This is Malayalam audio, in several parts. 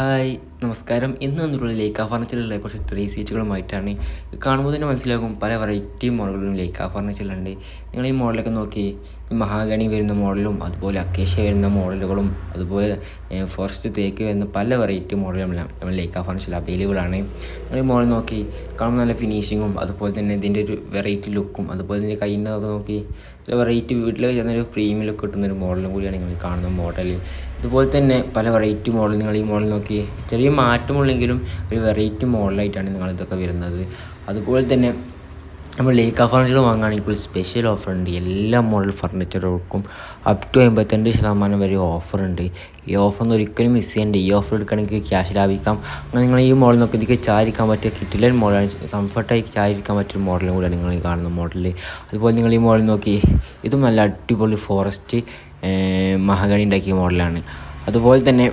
ഹായ് നമസ്കാരം. ഇന്ന് വന്നിട്ടുള്ള ലേക്കാ ഫർണിച്ചറിലെ കുറച്ച് ത്രീ സീറ്റുകളുമായിട്ടാണ് കാണുമ്പോൾ തന്നെ മനസ്സിലാകും പല വെറൈറ്റി മോഡലുകളും ലേക്കാ ഫർണിച്ചറിലുണ്ട് നിങ്ങൾ ഈ മോഡലൊക്കെ നോക്കി മഹാഗണി വരുന്ന മോഡലും അതുപോലെ അക്കേഷ്യ വരുന്ന മോഡലുകളും അതുപോലെ ഫോറസ്റ്റ് തേക്ക് വരുന്ന പല വെറൈറ്റി മോഡലും നമ്മൾ ലേക്കാ ഫർണിച്ചറിൽ അവൈലബിൾ ആണ്. നിങ്ങൾ ഈ മോഡൽ നോക്കി കാണുമ്പോൾ നല്ല ഫിനിഷിങ്ങും അതുപോലെ തന്നെ ഇതിന്റെ ഒരു വെറൈറ്റി ലുക്കും അതുപോലെ തന്നെ കയ്യിൽ നിന്നൊക്കെ നോക്കി ഒരു വെറൈറ്റി വീട്ടിൽ ചെന്നൊരു പ്രീമിയം ലുക്ക് കിട്ടുന്നൊരു മോഡലും കൂടിയാണ് നിങ്ങൾ കാണുന്ന മോഡൽ ഇതുപോലെ തന്നെ പല വെറൈറ്റി മോഡൽ നിങ്ങൾ ഈ മോഡൽ നോക്കി ചെറിയ മാറ്റമുള്ളെങ്കിലും ഒരു വെറൈറ്റി മോഡലായിട്ടാണ് നിങ്ങളിതൊക്കെ വരുന്നത്. അതുപോലെ തന്നെ നമ്മൾ ലേക്ക ഫർണിച്ചർ വാങ്ങുകയാണെങ്കിൽ ഇപ്പോൾ സ്പെഷ്യൽ ഓഫർ ഉണ്ട്. എല്ലാ മോഡൽ ഫർണിച്ചറുകൾക്കും അപ് ടു എൺപത്തിരണ്ട് ശതമാനം വരെ ഓഫർ ഉണ്ട്. ഈ ഓഫർ ഒരിക്കലും മിസ് ചെയ്യേണ്ട. ഈ ഓഫർ എടുക്കണമെങ്കിൽ ക്യാഷ് ലാഭിക്കാം. അങ്ങനെ നിങ്ങൾ ഈ മോഡൽ നോക്കി ഇതിലേക്ക് ചാരിക്കാൻ പറ്റിയ കിറ്റിലെ മോഡലാണ് കംഫർട്ടായി ചാരിക്കാൻ പറ്റിയ മോഡലും കൂടെ നിങ്ങൾ കാണുന്ന മോഡൽ അതുപോലെ നിങ്ങൾ ഈ മോഡൽ നോക്കി ഇതും നല്ല അടിപൊളി ഫോറസ്റ്റ് മഹാഗണി ഉണ്ടാക്കിയ മോഡലാണ് അതുപോലെ തന്നെ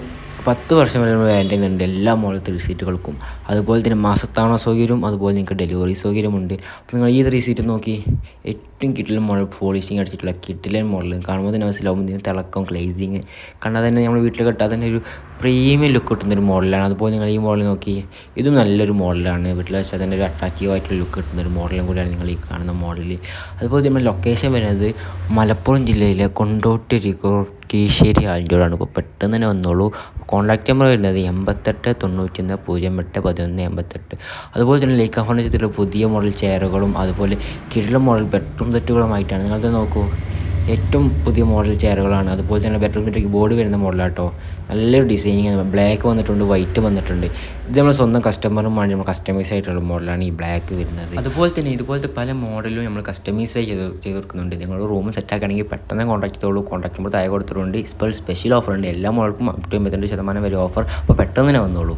പത്ത് വർഷം വരെ വാറന്റി ഉണ്ട്. എല്ലാ മോഡൽ ത്രീ സീറ്റുകൾക്കും അതുപോലെ തന്നെ മാസത്താണ സൗകര്യവും അതുപോലെ നിങ്ങൾക്ക് ഡെലിവറി സൗകര്യമുണ്ട് അപ്പോൾ നിങ്ങൾ ഈ ത്രീ സീറ്റ് നോക്കി. ഏറ്റവും കിട്ടിലും മോഡൽ പോളിഷിങ് അടിച്ചിട്ടുള്ള കിട്ടിലൻ മോഡൽ കാണുമ്പോൾ തന്നെ മനസ്സിലാവും ഇതിന് തിളക്കം ഗ്ലേസിങ് കണ്ടാൽ തന്നെ നമ്മൾ വീട്ടിൽ കെട്ടാൽ തന്നെ ഒരു പ്രീമിയം ലുക്ക് കിട്ടുന്നൊരു മോഡലാണ് അതുപോലെ നിങ്ങൾ ഈ മോഡൽ നോക്കി. ഇതും നല്ലൊരു മോഡലാണ് വീട്ടിൽ വെച്ചാൽ തന്നെ ഒരു അട്രാക്റ്റീവ് ആയിട്ടുള്ള ലുക്ക് കിട്ടുന്ന ഒരു മോഡലും കൂടിയാണ് നിങ്ങൾ ഈ കാണുന്ന മോഡൽ അതുപോലെ നമ്മുടെ ലൊക്കേഷൻ വരുന്നത് മലപ്പുറം ജില്ലയിലെ കൊണ്ടോട്ടി കീശ്ശേരി ആലഞ്ചോടാണ് ഇപ്പോൾ പെട്ടെന്ന് തന്നെ വന്നോളൂ. കോൺടാക്ട് നമ്പർ വരുന്നത് എൺപത്തെട്ട് തൊണ്ണൂറ്റൊന്ന് പൂജ്യം എട്ട് പതിനൊന്ന് എൺപത്തെട്ട്. അതുപോലെ തന്നെ ലേക്ക് ഫർണിച്ചറിലെ പുതിയ മോഡൽ ചെയറുകളും അതുപോലെ കിഴില മോഡൽ ബെഡ്റൂം സെറ്റുകളുമായിട്ടാണ് നിങ്ങളത് നോക്കൂ. ഏറ്റവും പുതിയ മോഡൽ ചെയറുകളാണ്. അതുപോലെ തന്നെ ബെറ്റർ സെറ്റ് ബോർഡ് വരുന്ന മോഡലാട്ടോ നല്ലൊരു ഡിസൈനിങ് ബ്ലാക്ക് വന്നിട്ടുണ്ട് വൈറ്റ് വന്നിട്ടുണ്ട്. ഇത് നമ്മൾ സ്വന്തം കസ്റ്റമറുമാണ് നമ്മൾ കസ്റ്റമൈസ് ആയിട്ടുള്ള മോഡലാണ് ഈ ബ്ലാക്ക് വരുന്നത്. അതുപോലെ തന്നെ ഇതുപോലത്തെ പല മോഡലും നമ്മൾ കസ്റ്റമൈസ് ചെയ്ത് ചെയ്ത് കൊടുക്കുന്നുണ്ട് നിങ്ങൾ റൂം സെറ്റ് ആക്കുകയാണെങ്കിൽ പെട്ടെന്ന് കോൺടാക്ട് ചെയ്തോളൂ. കോൺടാക്ട് നമ്പർ താഴെ കൊടുത്തിട്ടുണ്ട്. ഇപ്പോൾ സ്പെഷ്യൽ ഓഫർ ഉണ്ട്. എല്ലാ മോഡൽക്കും അപ് ടു എൺപത്തിരണ്ട് ശതമാനം വരെ ഓഫർ അപ്പോൾ പെട്ടെന്ന് തന്നെ വന്നോളൂ.